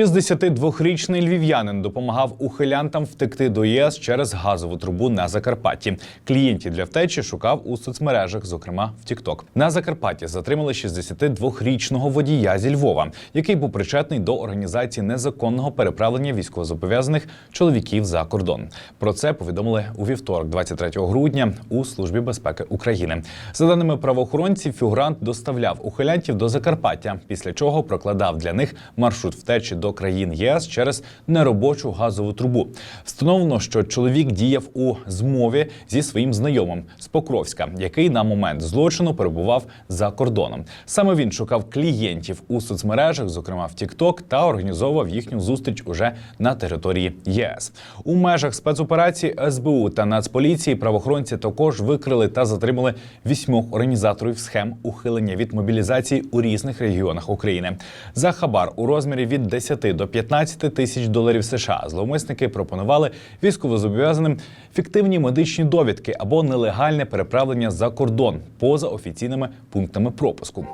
62-річний львів'янин допомагав ухилянтам втекти до ЄС через газову трубу на Закарпатті. Клієнтів для втечі шукав у соцмережах, зокрема в TikTok. На Закарпатті затримали 62-річного водія зі Львова, який був причетний до організації незаконного переправлення військовозобов'язаних чоловіків за кордон. Про це повідомили у вівторок, 23 грудня, у службі безпеки України. За даними правоохоронців, фігурант доставляв ухилянтів до Закарпаття, після чого прокладав для них маршрут втечі до країн ЄС через неробочу газову трубу. Встановлено, що чоловік діяв у змові зі своїм знайомим з Покровська, який на момент злочину перебував за кордоном. Саме він шукав клієнтів у соцмережах, зокрема в TikTok, та організовував їхню зустріч уже на території ЄС. У межах спецоперації СБУ та Нацполіції правоохоронці також викрили та затримали вісьмох організаторів схем ухилення від мобілізації у різних регіонах України. За хабар у розмірі від 10 до 15 тисяч доларів США зловмисники пропонували військовозобов'язаним фіктивні медичні довідки або нелегальне переправлення за кордон поза офіційними пунктами пропуску.